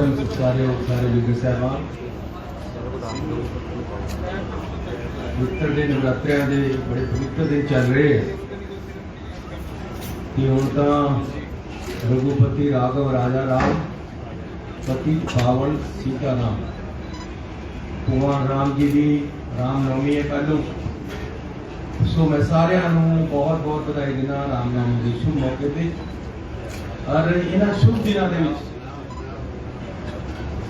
ਪਰਮ ਸਤਿਕਾਰਯੋਗ ਸਾਰੇ ਵੀਰ ਸਾਹਿਬਾਨ। ਪਵਿੱਤਰ ਦੇ ਨਵਰਾਤਰਿਆਂ ਦੇ ਬੜੇ ਪਵਿੱਤਰ ਦਿਨ ਚੱਲ ਰਹੇ ਹੈ ਕਿ ਹੁਣ ਤਾਂ ਰਘੁਪਤੀ ਰਾਘਵ, ਰਾਜਾ ਰਾਮ, ਪਤੀ ਪਾਵਨ ਸੀਤਾ ਰਾਮ। ਭਗਵਾਨ ਰਾਮ ਜੀ ਦੀ ਰਾਮ ਨੌਮੀ ਹੈ ਕੱਲ੍ਹ ਸੋ ਮੈਂ ਸਾਰਿਆਂ ਨੂੰ ਬਹੁਤ ਬਹੁਤ ਵਧਾਈ ਦਿੰਦਾ ਰਾਮ ਨਵਮੀ ਦੇ। ਸ਼ੁਭ ਮੌਕੇ ਤੇ। ਔਰ ਇਹਨਾਂ ਸ਼ੁਭ ਦਿਨਾਂ ਦੇ ਵਿੱਚ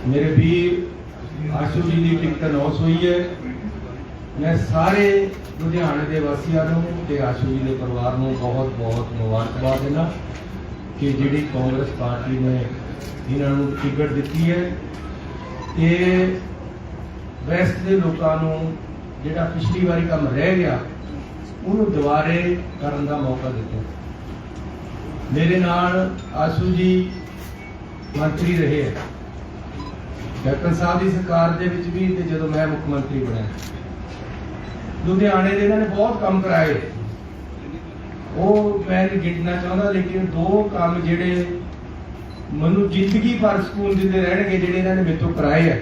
ਮੇਰੇ ਵੀਰ ਆਸ਼ੂ ਜੀ ਦੀ ਟਿਕਟ ਅਨਾਉਂਸ ਹੋਈ ਹੈ। ਮੈਂ ਸਾਰੇ ਲੁਧਿਆਣੇ ਦੇ ਵਾਸੀਆਂ ਨੂੰ ਤੇ ਆਸ਼ੂ ਜੀ ਦੇ ਪਰਿਵਾਰ ਨੂੰ ਬਹੁਤ ਬਹੁਤ ਮੁਬਾਰਕਬਾਦ ਦਿੰਦਾ ਕਿ ਜਿਹੜੀ ਕਾਂਗਰਸ ਪਾਰਟੀ ਨੇ ਇਹਨਾਂ ਨੂੰ ਟਿਕਟ ਦਿੱਤੀ ਹੈ। ਤੇ ਵੈਸਟ ਦੇ ਲੋਕਾਂ ਨੂੰ ਜਿਹੜਾ ਪਿਛਲੀ ਵਾਰੀ ਕੰਮ ਰਹਿ ਗਿਆ, ਉਹਨੂੰ ਦੁਬਾਰੇ ਕਰਨ ਦਾ ਮੌਕਾ ਦਿੱਤਾ। ਮੇਰੇ ਨਾਲ ਆਸ਼ੂ ਜੀ ਮੰਤਰੀ ਰਹੇ ਹੈ। ਕੈਪਟਨ ਸਾਹਿਬ ਦੀ ਸਰਕਾਰ ਦੇ ਵਿੱਚ ਵੀ ਤੇ ਜਦੋਂ ਮੈਂ ਮੁੱਖ ਮੰਤਰੀ ਬਣਿਆ। ਲੁਧਿਆਣੇ ਦੇ ਇਹਨਾਂ ਨੇ ਬਹੁਤ ਕੰਮ ਕਰਾਏ। ਉਹ ਮੈਂ ਨਹੀਂ ਗਿਣਨਾ ਚਾਹੁੰਦਾ, ਲੇਕਿਨ ਦੋ ਕੰਮ ਜਿਹੜੇ ਮੈਨੂੰ ਜ਼ਿੰਦਗੀ ਭਰ ਸਕੂਨ ਦਿੰਦੇ ਰਹਿਣਗੇ, ਜਿਹੜੇ ਇਹਨਾਂ ਨੇ ਮੇਰੇ ਤੋਂ ਕਰਾਏ ਆ।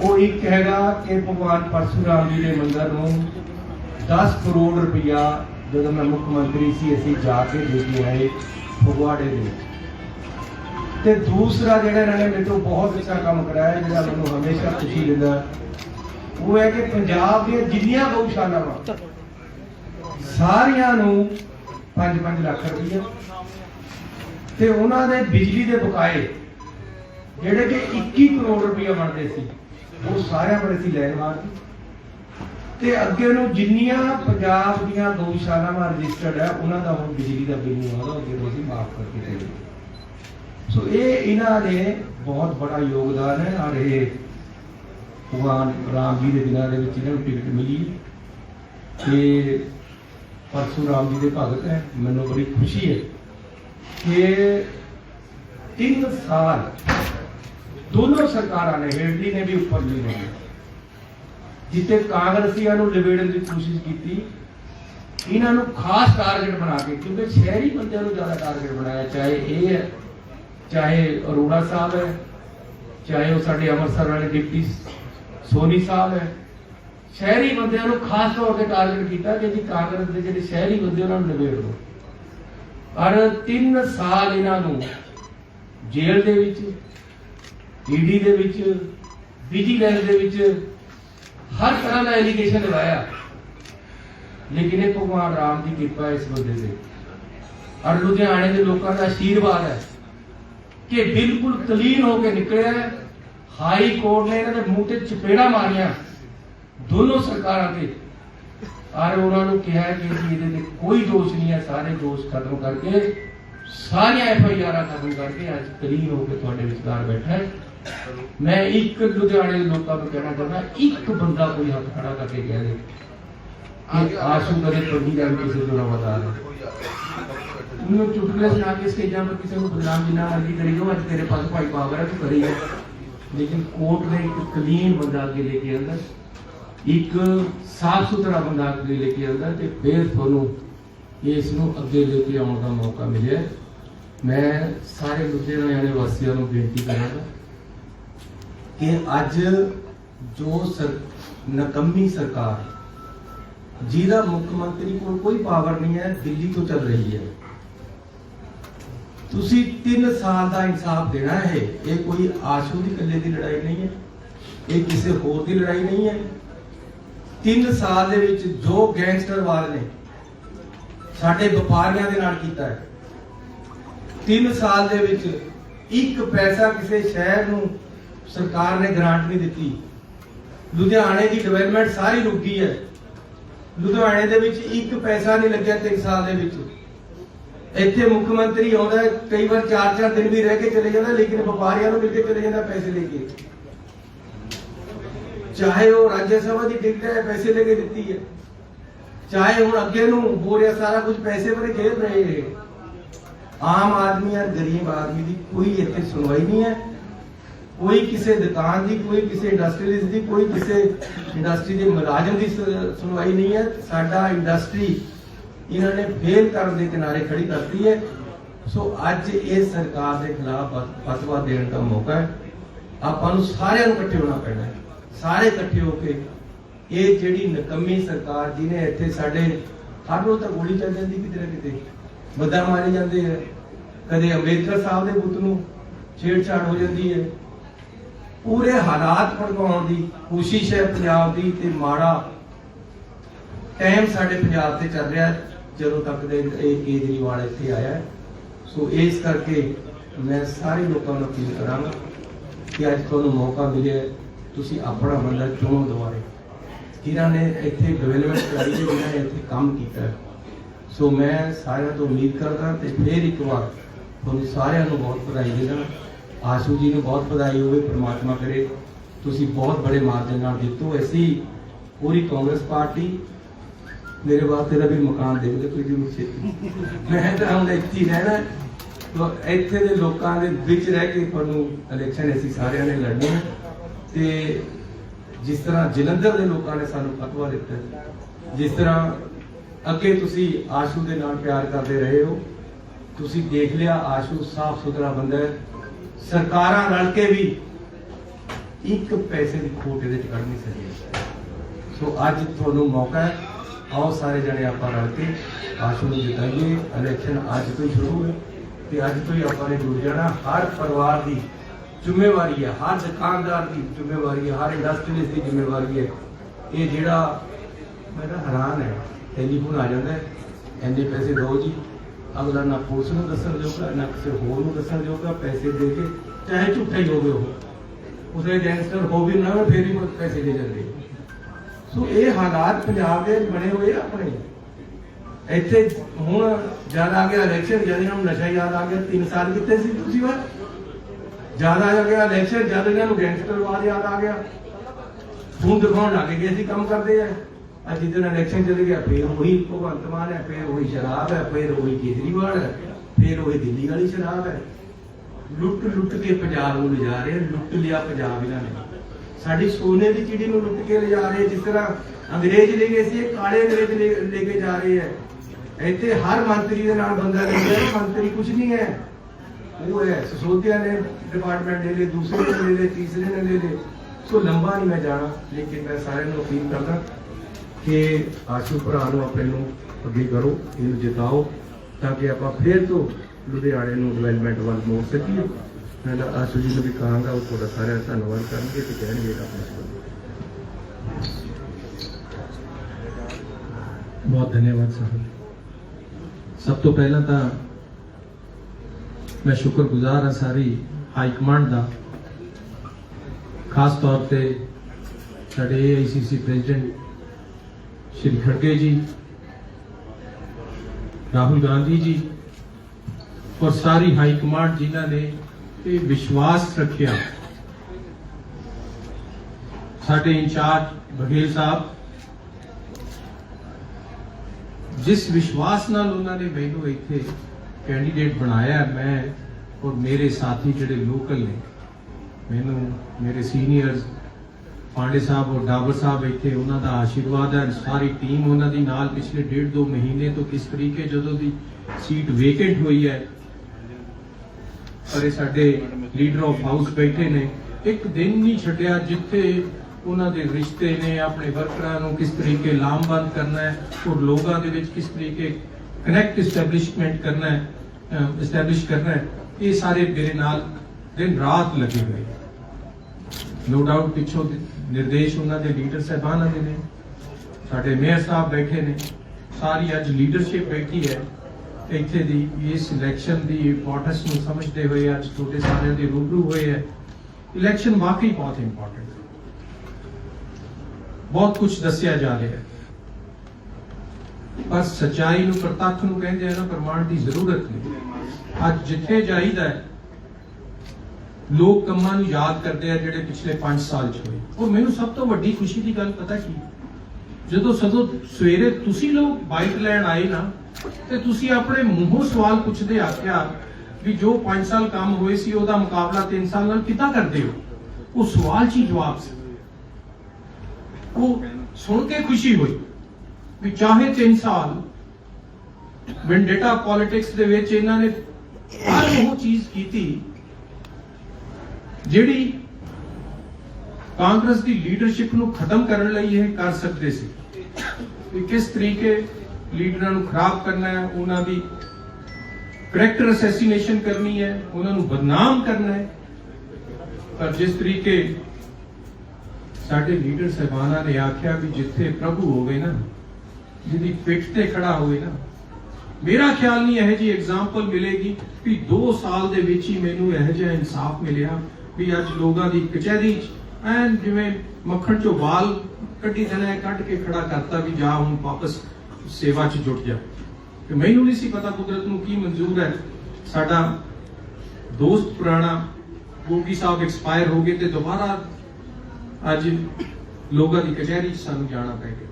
ਉਹ ਇੱਕ ਹੈਗਾ ਕਿ ਭਗਵਾਨ ਪਰਸ਼ੁਰਾਮ ਜੀ ਦੇ ਮੰਦਰ ਨੂੰ 10 ਕਰੋੜ ਰੁਪਇਆ ਜਦੋਂ ਮੈਂ ਮੁੱਖ ਮੰਤਰੀ ਸੀ, ਅਸੀਂ ਜਾ ਕੇ ਦੇ ਕੇ ਆਏ ਫਗਵਾੜੇ ਦੇ ਵਿੱਚ। ਤੇ ਦੂਸਰਾ ਜਿਹੜਾ ਇਹਨਾਂ ਨੇ ਮੇਰੇ ਤੋਂ ਬਹੁਤ ਅੱਛਾ ਕੰਮ ਕਰਾਇਆ, ਜਿਹੜਾ ਮੈਨੂੰ ਹਮੇਸ਼ਾ ਖੁਸ਼ੀ ਦਿੰਦਾ ਉਹ ਹੈ ਕਿ ਪੰਜਾਬ ਦੀਆਂ ਜਿੰਨੀਆਂ ਗਊਸ਼ਾਲਾ ਵਾ ਨੂੰ 5-5 ਲੱਖ ਰੁਪਈਆ। ਤੇ ਉਹਨਾਂ ਦੇ ਬਿਜਲੀ ਦੇ ਬਕਾਏ, ਜਿਹੜੇ ਕਿ 21 ਕਰੋੜ ਰੁਪਈਆ ਬਣਦੇ ਸੀ, ਉਹ ਸਾਰਿਆਂ ਪਰ ਅਸੀਂ ਲੈਣ ਮਾਰਦੀ ਤੇ ਅੱਗੇ ਨੂੰ ਜਿੰਨੀਆਂ ਪੰਜਾਬ ਦੀਆਂ ਗਊਸ਼ਾਲਾਵਾਂ ਰਜਿਸਟਰਡ ਹੈ, ਉਹਨਾਂ ਦਾ ਹੁਣ ਬਿਜਲੀ ਦਾ ਬਿੱਲ ਨਹੀਂ ਆਉਂਦਾ ਉਹ ਜਦੋਂ ਅਸੀਂ ਮਾਫ ਕਰਕੇ ਦੇ ਸੋ ਇਹ ਇਹਨਾਂ ਨੇ ਬਹੁਤ ਬੜਾ ਯੋਗਦਾਨ ਹੈ। ਔਰ ਇਹ ਭਗਵਾਨ ਰਾਮ ਜੀ ਦੇ ਦਿਨਾਂ ਦੇ ਵਿੱਚ ਇਹਨਾਂ ਨੂੰ ਟਿਕਟ ਮਿਲੀ। ਤੇ ਪਰਸ਼ੁਰਾਮ ਜੀ ਦੇ ਭਗਤ ਹੈ। ਮੈਨੂੰ ਬੜੀ ਖੁਸ਼ੀ ਹੈ ਕਿ ਤਿੰਨ ਸਾਲ ਦੋਨੋਂ ਸਰਕਾਰਾਂ ਨੇ ਹੇਠਲੀ ਨੇ ਵੀ ਉੱਪਰ ਜੀ ਨੇ ਜਿੱਥੇ ਕਾਂਗਰਸੀਆਂ ਨੂੰ ਲਿਬੇੜਨ ਦੀ ਕੋਸ਼ਿਸ਼ ਕੀਤੀ, ਇਹਨਾਂ ਨੂੰ ਖਾਸ ਟਾਰਗੇਟ ਬਣਾ ਕੇ, ਕਿਉਂਕਿ ਸ਼ਹਿਰੀ ਬੰਦਿਆਂ ਨੂੰ ਜ਼ਿਆਦਾ ਟਾਰਗੇਟ ਬਣਾਇਆ, ਚਾਹੇ ਇਹ ਹੈ ਚਾਹੇ ਅਰੋੜਾ ਸਾਹਿਬ ਹੈ, ਚਾਹੇ ਉਹ ਸਾਡੇ ਅੰਮ੍ਰਿਤਸਰ ਵਾਲੇ ਡਿਪਟੀ ਸੋਨੀ ਸਾਹਿਬ ਹੈ, ਸ਼ਹਿਰੀ ਬੰਦਿਆਂ ਨੂੰ ਖਾਸ ਤੌਰ ਤੇ ਟਾਰਗੇਟ ਕੀਤਾ ਕਿ ਜੀ ਕਾਂਗਰਸ ਦੇ ਜਿਹੜੇ ਸ਼ਹਿਰੀ ਬੰਦੇ ਉਹਨਾਂ ਨੂੰ ਨਿਬੇੜ ਦਿਓ ਪਰ 3 ਸਾਲ ਇਹਨਾਂ ਨੂੰ ਜੇਲ੍ਹ ਦੇ ਵਿੱਚ ਈਡੀ ਦੇ ਵਿੱਚ, ਵਿਜੀਲੈਂਸ ਦੇ ਵਿੱਚ ਹਰ ਤਰ੍ਹਾਂ ਦਾ ਐਲੀਗੇਸ਼ਨ ਲਗਾਇਆ। ਲੇਕਿਨ ਇਹ ਭਗਵਾਨ ਰਾਮ ਦੀ ਕਿਰਪਾ ਇਸ ਬੰਦੇ ਤੇ। ਔਰ ਲੁਧਿਆਣੇ ਦੇ ਲੋਕਾਂ ਦਾ ਆਸ਼ੀਰਵਾਦ ਹੈ। ਕਿ ਬਿਲਕੁਲ ਕਲੀਨ ਹੋ ਕੇ ਨਿਕਲਿਆ। ਹਾਈ ਕੋਰਟ ਨੇ ਇਹਨਾਂ ਦੇ ਮੂੰਹ ਤੇ ਚਪੇੜਾ ਮਾਰੀਆਂ। ਦੋਨੋਂ ਸਰਕਾਰਾਂ ਤੇ। ਔਰ ਉਹਨਾਂ ਨੂੰ ਕਿਹਾ ਕਿ ਇਹਦੇ ਤੇ ਕੋਈ ਦੋਸ਼ ਨਹੀਂ ਹੈ। ਸਾਰੇ ਦੋਸ਼ ਖਤਮ ਕਰਕੇ ਸਾਰੀਆਂ ਐਫ ਆਈ ਆਰਾਂ ਖਤਮ ਕਰਕੇ ਅੱਜ ਕਲੀਨ ਹੋ ਕੇ ਤੁਹਾਡੇ ਵਿਚਕਾਰ ਬੈਠਾ ਹੈ। ਮੈਂ ਇੱਕ ਲੁਧਿਆਣੇ ਦੇ ਲੋਕਾਂ ਨੂੰ ਕਹਿਣਾ ਚਾਹੁੰਦਾ ਇੱਕ ਬੰਦਾ ਕੋਈ ਹੱਥ ਖੜਾ ਕਰਕੇ ਕਹਿ ਦੇ ਆਸ਼ੂ ਕਦੇ ਪੜ੍ਹੀ ਜਾਂ ਕਿਸੇ ਨੂੰ ਨਾ ਬਤਾ ਉਹਨੂੰ ਚੁਟਕਲੇ ਸੁਣਾ ਕੇ ਸਟੇਜਾਂ 'ਤੇ ਕਿਸੇ ਨੂੰ ਬਦਨਾਮ ਜਿੰਨਾ ਮਰਜ਼ੀ ਕਰੀ ਜਾਓ, ਅੱਜ ਤੇਰੇ ਪਾਸ ਭਾਈ ਪਾਵਰ ਹੈ ਤੂੰ ਕਰੀ ਜਾ ਲੇਕਿਨ ਕੋਰਟ ਨੇ ਇੱਕ ਕਲੀਨ ਬੰਦਾ ਅੱਗੇ ਲੈ ਕੇ ਆਂਦਾ ਇੱਕ ਸਾਫ਼ ਸੁਥਰਾ ਬੰਦਾ ਅੱਗੇ ਲੈ ਕੇ ਆਂਦਾ ਤੇ ਫਿਰ ਤੁਹਾਨੂੰ ਇਸ ਨੂੰ ਅੱਗੇ ਲੈ ਕੇ ਆਉਣ ਦਾ ਮੌਕਾ ਮਿਲਿਆ। ਮੈਂ ਸਾਰੇ ਲੁਧਿਆਣੇ ਵਾਲੇ ਵਾਸੀਆਂ ਨੂੰ ਬੇਨਤੀ ਕਰਾਂਗਾ ਕਿ ਅੱਜ ਜੋ ਸਰ, ਨਕੰਮੀ ਸਰਕਾਰ, ਜਿਹਦਾ ਮੁੱਖ ਮੰਤਰੀ ਕੋਲ ਕੋਈ ਪਾਵਰ ਨਹੀਂ ਹੈ, ਦਿੱਲੀ ਤੋਂ ਚੱਲ ਰਹੀ ਹੈ। ਤੁਸੀਂ 3 ਸਾਲ ਦਾ ਇਨਸਾਫ ਦੇਣਾ ਹੈ, ਇਹ ਕੋਈ ਆਸ਼ੂ ਦੀ ਇਕੱਲੇ ਦੀ ਲੜਾਈ ਨਹੀਂ ਹੈ, ਇਹ ਕਿਸੇ ਹੋਰ ਦੀ ਲੜਾਈ ਨਹੀਂ ਹੈ। 3 ਸਾਲ ਦੇ ਵਿੱਚ ਜੋ ਗੈਂਗਸਟਰ ਵਾਲ ਨੇ, ਸਾਡੇ ਵਪਾਰੀਆਂ ਦੇ ਨਾਲ ਕੀਤਾ ਹੈ। 3 ਸਾਲ ਦੇ ਵਿੱਚ ਇੱਕ ਪੈਸਾ ਕਿਸੇ ਸ਼ਹਿਰ ਨੂੰ ਸਰਕਾਰ ਨੇ ਗ੍ਰਾਂਟ ਨਹੀਂ ਦਿੱਤੀ। ਲੁਧਿਆਣੇ ਦੀ ਡਿਵੈਲਪਮੈਂਟ ਸਾਰੀ ਰੁਕ ਗਈ ਹੈ। ਲੁਧਿਆਣੇ ਦੇ ਵਿੱਚ ਇੱਕ ਪੈਸਾ ਨਹੀਂ ਲੱਗਿਆ 3 ਸਾਲ ਦੇ ਵਿੱਚ। ਇੱਥੇ ਮੁੱਖ ਮੰਤਰੀ ਆਉਂਦਾ, ਕਈ ਵਾਰ 4-4 ਦਿਨ ਵੀ ਰਹਿ ਕੇ ਚਲੇ ਜਾਂਦਾ, ਲੇਕਿਨ ਵਪਾਰੀਆਂ ਨੂੰ ਮਿਲ ਕੇ ਚਲੇ ਜਾਂਦਾ ਪੈਸੇ ਲੈ ਕੇ। ਚਾਹੇ ਉਹ ਰਾਜ ਸਭਾ ਦੀ ਟਿਕਟ ਹੈ, ਪੈਸੇ ਲੈ ਕੇ ਦਿੱਤੀ ਹੈ। ਚਾਹੇ ਹੁਣ ਅੱਗੇ ਨੂੰ ਹੋ ਰਿਹਾ ਸਾਰਾ ਕੁਝ ਪੈਸੇ ਭਰੇ ਖੇਡ ਰਹੇ ਹੈ ਆਮ ਆਦਮੀ ਔਰ ਗਰੀਬ ਆਦਮੀ ਦੀ ਕੋਈ ਇੱਥੇ ਸੁਣਵਾਈ ਨਹੀਂ ਹੈ। ਕੋਈ ਕਿਸੇ ਦੁਕਾਨ ਦੀ, ਕੋਈ ਕਿਸੇ ਇੰਡਸਟਰੀਅਲਿਸਟ ਦੀ, ਕੋਈ ਕਿਸੇ ਇੰਡਸਟਰੀ ਦੇ ਮੁਲਾਜ਼ਮ ਦੀ ਸੁਣਵਾਈ ਨਹੀਂ ਹੈ। ਸਾਡਾ ਇੰਡਸਟਰੀ ਇਹਨਾਂ ਨੇ ਫੇਲ ਕਰਨ ਦੇ ਕਿਨਾਰੇ ਖੜੀ ਕਰਤੀ ਹੈ ਸੋ ਅੱਜ ਇਹ ਸਰਕਾਰ ਦੇ ਖਿਲਾਫ ਫਤਵਾ ਦੇਣ ਦਾ ਮੌਕਾ ਹੈ ਆਪਾਂ ਨੂੰ ਸਾਰਿਆਂ ਨੂੰ ਇਕੱਠੇ ਹੋਣਾ ਪੈਣਾ ਹੈ ਸਾਰੇ ਇਕੱਠੇ ਹੋ ਕੇ ਇਹ ਜਿਹੜੀ ਨਕਮੀ ਸਰਕਾਰ ਜਿਹਨੇ ਇੱਥੇ ਸਾਡੇ ਹਰ ਰੋਜ਼ ਤਾਂ ਗੋਲੀ ਚੱਲ ਜਾਂਦੀ ਕਿਤੇ ਨਾ ਕਿਤੇ ਬੱਦਾ ਮਾਰੇ ਜਾਂਦੇ ਆ ਕਦੇ ਅੰਬੇਦਕਰ ਸਾਹਿਬ ਦੇ ਪੁੱਤ ਨੂੰ ਛੇੜਛਾੜ ਹੋ ਜਾਂਦੀ ਹੈ ਪੂਰੇ ਹਾਲਾਤ ਭੜਕਾਉਣ ਦੀ ਕੋਸ਼ਿਸ਼ ਹੈ ਪੰਜਾਬ ਦੀ ਤੇ ਮਾੜਾ ਟਾਈਮ ਸਾਡੇ ਪੰਜਾਬ ਤੇ ਚੱਲ ਰਿਹਾ ਹੈ, ਜਦੋਂ ਤੱਕ ਦੇ ਇਹ ਕੇਜਰੀਵਾਲ ਇੱਥੇ ਆਇਆ ਸੋ ਇਸ ਕਰਕੇ ਮੈਂ ਸਾਰੇ ਲੋਕਾਂ ਨੂੰ ਅਪੀਲ ਕਰਾਂਗਾ ਕਿ ਅੱਜ ਤੁਹਾਨੂੰ ਮੌਕਾ ਮਿਲਿਆ ਤੁਸੀਂ ਆਪਣਾ ਬੰਦਾ ਚੁਣੋ ਦੁਬਾਰੇ। ਜਿਨ੍ਹਾਂ ਨੇ ਇੱਥੇ ਡਿਵੈਲਪਮੈਂਟ ਕਰਾਈ ਹੈ, ਜਿਨ੍ਹਾਂ ਨੇ ਇੱਥੇ ਕੰਮ ਕੀਤਾ ਸੋ ਮੈਂ ਸਾਰਿਆਂ ਤੋਂ ਉਮੀਦ ਕਰਦਾ ਤੇ ਫਿਰ ਇੱਕ ਵਾਰ ਤੁਹਾਨੂੰ ਸਾਰਿਆਂ ਨੂੰ ਬਹੁਤ ਵਧਾਈ ਦੇਣਾ। ਆਸ਼ੂ ਜੀ ਨੂੰ ਬਹੁਤ ਵਧਾਈ ਹੋਵੇ, ਪ੍ਰਮਾਤਮਾ ਕਰੇ। ਤੁਸੀਂ ਬਹੁਤ ਬੜੇ ਮਾਰਜਨ ਨਾਲ ਜਿੱਤੋ। ਐਸੀ ਪੂਰੀ ਕਾਂਗਰਸ ਪਾਰਟੀ ਮੇਰੇ ਵਾਸਤੇ ਦਾ ਵੀ ਮਕਾਨ ਦੇ ਦੇ ਕੋਈ ਜ਼ਰੂਰ ਛੇਤੀ ਮੈਂ ਤਾਂ ਹੁਣ ਇੱਥੇ ਰਹਿਣਾ। ਤੋ ਇੱਥੇ ਦੇ ਲੋਕਾਂ ਦੇ ਵਿੱਚ ਰਹਿ ਕੇ ਤੁਹਾਨੂੰ ਇਲੈਕਸ਼ਨ ਅਸੀਂ ਸਾਰਿਆਂ ਨੇ ਲੜਨੀ ਹੈ। ਤੇ ਜਿਸ ਤਰ੍ਹਾਂ ਜਲੰਧਰ ਦੇ ਲੋਕਾਂ ਨੇ ਸਾਨੂੰ ਫਤਵਾ ਦਿੱਤਾ ਜਿਸ ਤਰ੍ਹਾਂ ਅੱਗੇ ਤੁਸੀਂ ਆਸ਼ੂ ਦੇ ਨਾਲ ਪਿਆਰ ਕਰਦੇ ਰਹੇ ਹੋ, ਤੁਸੀਂ ਦੇਖ ਲਿਆ ਆਸ਼ੂ ਸਾਫ਼ ਸੁਥਰਾ ਬੰਦਾ ਹੈ। ਸਰਕਾਰਾਂ ਰਲ ਕੇ ਵੀ ਇੱਕ ਪੈਸੇ ਦੀ ਖੋਟ ਇਹਦੇ ਚ ਕੱਢ ਨਹੀਂ ਸਕੀ ਸੋ ਅੱਜ ਤੁਹਾਨੂੰ ਮੌਕਾ ਹੈ। ਆਓ ਸਾਰੇ ਜਣੇ ਆਪਾਂ ਰਲ ਕੇ ਆਸ਼ੂ ਨੂੰ ਜਿਤਾਈਏ ਇਲੈਕਸ਼ਨ ਅੱਜ ਤੋਂ ਸ਼ੁਰੂ ਹੈ ਤੇ ਅੱਜ ਤੋਂ ਹੀ ਆਪਾਂ ਨੇ ਜੁੜ ਜਾਣਾ ਹਰ ਪਰਿਵਾਰ ਦੀ ਜ਼ਿੰਮੇਵਾਰੀ ਹੈ ਹਰ ਦੁਕਾਨਦਾਰ ਦੀ ਜ਼ਿੰਮੇਵਾਰੀ ਹੈ ਹਰ ਇੰਡਸਟਰੀਅਲਿਸਟ ਦੀ ਜ਼ਿੰਮੇਵਾਰੀ ਹੈ ਇਹ ਜਿਹੜਾ ਮੈਂ ਤਾਂ ਹੈਰਾਨ ਹੈ ਟੈਲੀਫੋਨ ਆ ਜਾਂਦਾ ਹੈ ਇੰਨੇ ਪੈਸੇ ਦਿਓ ਜੀ ਅਗਲਾ ਨਾ ਪੁਲਿਸ ਨੂੰ ਦੱਸਣ ਜੋਗਾ ਨਾ ਕਿਸੇ ਹੋਰ ਨੂੰ ਦੱਸਣ ਜੋਗਾ ਪੈਸੇ ਦੇ ਕੇ ਚਾਹੇ ਝੂਠੇ ਹੀ ਹੋਵੇ ਉਹ ਉਸੇ ਗੈਂਗਸਟਰ ਹੋ ਵੀ ਨਾ ਹੋਵੇ, ਫੇਰ ਪੈਸੇ ਦੇ ਜਾਂਦੇ ਸੋ ਇਹ ਹਾਲਾਤ ਪੰਜਾਬ ਦੇ ਬਣੇ ਹੋਏ ਆ ਆਪਣੇ। ਇੱਥੇ ਹੁਣ ਜਦ ਆ ਗਿਆ ਇਲੈਕਸ਼ਨ ਜਦ ਇਹਨਾਂ ਨੂੰ ਨਸ਼ਾ ਯਾਦ ਆ ਗਿਆ 3 ਸਾਲ ਕਿੱਥੇ ਸੀ ਤੁਸੀਂ ਵਾ ਜ਼ਿਆਦਾ ਆ ਗਿਆ ਇਲੈਕਸ਼ਨ ਜਦ ਇਹਨਾਂ ਨੂੰ ਗੈਂਗਸਟਰਵਾਦ ਯਾਦ ਆ ਗਿਆ। ਹੁਣ ਦਿਖਾਉਣ ਲੱਗ ਗਏ ਅਸੀਂ ਕੰਮ ਕਰਦੇ ਆ। ਅੱਜ ਜਿੱਦਣ ਇਲੈਕਸ਼ਨ ਚਲੇ ਗਿਆ, ਫੇਰ ਉਹੀ ਭਗਵੰਤ ਮਾਨ ਹੈ, ਫੇਰ ਉਹੀ ਸ਼ਰਾਬ ਹੈ, ਫੇਰ ਉਹੀ ਕੇਜਰੀਵਾਲ ਹੈ, ਫੇਰ ਉਹੀ ਦਿੱਲੀ ਵਾਲੀ ਸ਼ਰਾਬ ਹੈ। ਲੁੱਟ ਲੁੱਟ ਕੇ ਪੰਜਾਬ ਨੂੰ ਲਿਜਾ ਰਹੇ ਲੁੱਟ ਲਿਆ ਪੰਜਾਬ ਇਹਨਾਂ ਨੇ। ਸਾਡੀ ਸੋਨੇ ਦੀ ਚਿੜੀ ਨੂੰ ਲੁੱਟ ਕੇ ਲਿਜਾ ਰਹੇ ਜਿਸ ਤਰ੍ਹਾਂ ਅੰਗਰੇਜ਼ ਲੈ ਗਏ ਸੀ ਕਾਲੇ ਅੰਗਰੇਜ਼ ਲੈ ਕੇ ਜਾ ਰਹੇ ਹੈ। ਇੱਥੇ ਹਰ ਮੰਤਰੀ ਦੇ ਨਾਲ ਬੰਦਾ ਲੱਗਿਆ ਹੈ, ਮੰਤਰੀ ਕੁਝ ਨਹੀਂ ਹੈ। ਉਹ ਹੈ ਸਸੋਦੀਆ ਨੇ ਡਿਪਾਰਟਮੈਂਟ ਲੈ ਲਏ ਦੂਸਰੇ ਨੇ ਲੈ ਲਏ ਤੀਸਰੇ ਨੇ ਲੈ ਲਏ। ਸੋ ਲੰਬਾ ਨਹੀਂ ਮੈਂ ਜਾਣਾ ਲੇਕਿਨ ਮੈਂ ਸਾਰਿਆਂ ਨੂੰ ਅਪੀਲ ਕਰਦਾ ਕਿ ਆਸ਼ੂ ਭਰਾ ਨੂੰ ਆਪਣੇ ਨੂੰ ਅੱਗੇ ਕਰੋ ਇਹਨੂੰ ਜਿਤਾਓ ਤਾਂ ਕਿ ਆਪਾਂ ਫੇਰ ਤੋਂ ਲੁਧਿਆਣੇ ਨੂੰ ਡਿਵੈਲਪਮੈਂਟ ਵੱਲ ਮੋੜ ਸਕੀਏ। ਮੈਂ ਤਾਂ ਆਸ਼ੂ ਜੀ ਨੂੰ ਵੀ ਕਹਾਂਗਾ, ਉਹ ਤੁਹਾਡਾ ਸਾਰਿਆਂ ਦਾ ਧੰਨਵਾਦ ਕਰਨਗੇ ਤੇ ਕਹਿਣਗੇ ਆਪਣੇ ਕੋਲ ਬਹੁਤ ਧੰਨਵਾਦ ਸਰ। ਸਭ ਤੋਂ ਪਹਿਲਾਂ ਤਾਂ ਮੈਂ ਸ਼ੁਕਰਗੁਜ਼ਾਰ ਹਾਂ ਸਾਰੀ ਹਾਈ ਕਮਾਂਡ ਦਾ। ਖਾਸ ਤੌਰ ਤੇ ਸਾਡੇ AICC ਪ੍ਰੈਜ਼ੀਡੈਂਟ ਸ਼੍ਰੀ ਖੜਗੇ ਜੀ, ਰਾਹੁਲ ਗਾਂਧੀ ਜੀ ਔਰ ਸਾਰੀ ਹਾਈ ਕਮਾਂਡ ਜਿਨ੍ਹਾਂ ਨੇ ਇਹ ਵਿਸ਼ਵਾਸ ਰੱਖਿਆ। ਸਾਡੇ ਇੰਚਾਰਜ ਬਘੇਲ ਸਾਹਿਬ, ਜਿਸ ਵਿਸ਼ਵਾਸ ਨਾਲ ਉਹਨਾਂ ਨੇ ਮੈਨੂੰ ਇੱਥੇ ਕੈਂਡੀਡੇਟ ਬਣਾਇਆ, ਮੈਂ ਔਰ ਮੇਰੇ ਸਾਥੀ ਜਿਹੜੇ ਲੋਕਲ ਨੇ, ਮੈਨੂੰ ਮੇਰੇ ਸੀਨੀਅਰਸ, ਪਾਂਡੇ ਸਾਹਿਬ ਔਰ ਡਾਬਰ ਸਾਹਿਬ ਇੱਥੇ ਉਹਨਾਂ ਦਾ ਆਸ਼ੀਰਵਾਦ ਹੈ ਸਾਰੀ ਟੀਮ ਉਹਨਾਂ ਦੀ ਨਾਲ ਪਿਛਲੇ ਡੇਢ ਦੋ ਮਹੀਨੇ ਤੋਂ ਕਿਸ ਤਰੀਕੇ ਜਦੋਂ ਦੀ ਸੀਟ ਵੇਕੈਂਟ ਹੋਈ ਹੈ ਪਰ ਇਹ ਸਾਡੇ ਲੀਡਰ ਆਫ ਹਾਊਸ ਬੈਠੇ ਨੇ, ਇੱਕ ਦਿਨ ਨਹੀਂ ਛੱਡਿਆ ਜਿੱਥੇ ਉਹਨਾਂ ਦੇ ਰਿਸ਼ਤੇ ਨੇ ਆਪਣੇ ਵਰਕਰਾਂ ਨੂੰ ਕਿਸ ਤਰੀਕੇ ਲਾਮਬੰਦ ਕਰਨਾ ਹੈ, ਔਰ ਲੋਕਾਂ ਦੇ ਵਿੱਚ ਕਿਸ ਤਰੀਕੇ ਕਨੈਕਟ ਐਸਟੈਬਲਿਸ਼ਮੈਂਟ ਕਰਨਾ ਹੈ ਐਸਟੈਬਲਿਸ਼ ਕਰਨਾ ਹੈ, ਇਹ ਸਾਰੇ ਮੇਰੇ ਨਾਲ ਦਿਨ ਰਾਤ ਲੱਗੇ ਹੋਏ ਨੋ। ਡਾਊਟ ਪਿੱਛੋਂ ਨਿਰਦੇਸ਼ ਉਹਨਾਂ ਦੇ ਲੀਡਰ ਸਾਹਿਬਾਨਾਂ ਦੇ ਨੇ, ਸਾਡੇ ਮੇਅਰ ਸਾਹਿਬ ਬੈਠੇ ਨੇ, ਸਾਰੀ ਅੱਜ ਲੀਡਰਸ਼ਿਪ ਬੈਠੀ ਹੈ। ਇੱਥੇ ਦੀ ਇਸ ਇਲੈਕਸ਼ਨ ਦੀ ਇੰਪੋਰਟੈਂਸ ਨੂੰ ਸਮਝਦੇ ਹੋਏ ਅੱਜ ਤੁਹਾਡੇ ਸਾਰਿਆਂ ਦੇ ਰੂਬਰੂ ਹੋਏ ਹੈ। ਇਲੈਕਸ਼ਨ ਵਾਕਈ ਬਹੁਤ ਇੰਪੋਰਟੈਂਟ ਹੈ। ਬਹੁਤ ਕੁਝ ਦੱਸਿਆ ਜਾ ਰਿਹਾ ਹੈ। ਪਰ ਸਚਾਈ ਨੂੰ ਪ੍ਰਤੱਖ ਨੂੰ ਕਹਿੰਦੇ ਆ ਨਾ, ਪ੍ਰਮਾਣ ਦੀ ਜ਼ਰੂਰਤ ਨਹੀਂ। ਅੱਜ ਜਿੱਥੇ ਜਾਈਦਾ ਹੈ, ਲੋਕ ਕੰਮਾਂ ਨੂੰ ਯਾਦ ਕਰਦੇ ਆ ਜਿਹੜੇ ਪਿਛਲੇ 5 ਸਾਲ ਚ ਹੋਏ। ਉਹ ਮੈਨੂੰ ਸਭ ਤੋਂ ਵੱਡੀ ਖੁਸ਼ੀ ਦੀ ਗੱਲ ਪਤਾ ਕੀ ਜਦੋਂ ਸਦੋਂ ਸਵੇਰੇ ਤੁਸੀਂ ਲੋਕ ਬਾਈਕ ਲੈਣ ਆਏ ਨਾ, ਤੇ ਤੁਸੀਂ ਆਪਣੇ ਮੂੰਹੋਂ ਸਵਾਲ ਪੁੱਛਦੇ ਆਖਿਆ ਵੀ ਜੋ 5 ਸਾਲ ਕੰਮ ਹੋਏ ਸੀ, ਉਹਦਾ ਮੁਕਾਬਲਾ 3 ਸਾਲ ਨਾਲ ਕਿੱਦਾਂ ਕਰਦੇ ਹੋ? ਉਹ ਸਵਾਲ 'ਚ ਜਵਾਬ ਸੀ। ਉਹ ਸੁਣ ਕੇ ਖੁਸ਼ੀ ਹੋਈ ਵੀ ਚਾਹੇ 3 ਸਾਲ ਵੈਂਡੇਟਾ ਪੋਲਿਟਿਕਸ ਦੇ ਵਿੱਚ ਇਹਨਾਂ ਨੇ ਹਰ ਉਹ ਚੀਜ਼ ਕੀਤੀ ਜਿਹੜੀ ਕਾਂਗਰਸ ਦੀ ਲੀਡਰਸ਼ਿਪ ਨੂੰ ਖਤਮ ਕਰਨ ਲਈ ਇਹ ਕਰ ਸਕਦੇ ਸੀ। ਕਿ ਕਿਸ ਤਰੀਕੇ ਲੀਡਰਾਂ ਨੂੰ ਖਰਾਬ ਕਰਨਾ ਹੈ, ਉਹਨਾਂ ਦੀ ਕਰੈਕਟਰ ਅਸੈਸੀਨੇਸ਼ਨ ਕਰਨੀ ਹੈ, ਉਹਨਾਂ ਨੂੰ ਬਦਨਾਮ ਕਰਨਾ ਹੈ। ਪਰ ਜਿਸ ਤਰੀਕੇ ਸਾਡੇ ਲੀਡਰ ਸਹਿਬਾਨਾਂ ਨੇ ਆਖਿਆ ਵੀ ਜਿੱਥੇ ਪ੍ਰਭੂ ਹੋਵੇ ਨਾ, ਜਿਹਦੀ ਪਿੱਠ ਤੇ ਖੜਾ ਹੋਵੇ ਨਾ, ਮੇਰਾ ਖਿਆਲ ਨਹੀਂ ਇਹ ਜੀ ਐਗਜ਼ਾਮਪਲ ਮਿਲੇਗੀ ਵੀ 2 ਸਾਲ ਦੇ ਵਿੱਚ ਹੀ ਮੈਨੂੰ ਇਹ ਜਿਹਾ ਇਨਸਾਫ ਮਿਲਿਆ ਵੀ ਅੱਜ ਲੋਕਾਂ ਦੀ ਕਚਹਿਰੀ 'ਚ ਐਨ ਜਿਵੇਂ ਮੱਖਣ ਚੋਂ ਵਾਲ ਕੱਢੀ ਦੇਣਾ ਕੱਢ ਕੇ ਖੜਾ ਕਰਤਾ ਵੀ ਜਾ ਹੁਣ ਵਾਪਸ ਸੇਵਾ 'ਚ ਜੁਟ ਜਾ। ਕਿ ਮੈਨੂੰ ਨਹੀਂ ਸੀ ਪਤਾ ਕੁਦਰਤ ਨੂੰ ਕੀ ਮਨਜ਼ੂਰ ਹੈ। ਸਾਡਾ ਦੋਸਤ ਪੁਰਾਣਾ ਗੋਗੀ ਸਾਹਿਬ ਐਕਸਪਾਇਰ ਹੋ ਗਏ ਤੇ ਦੁਬਾਰਾ ਅੱਜ ਲੋਕਾਂ ਦੀ ਕਚਹਿਰੀ 'ਚ ਸਾਨੂੰ ਜਾਣਾ ਪੈ ਗਿਆ।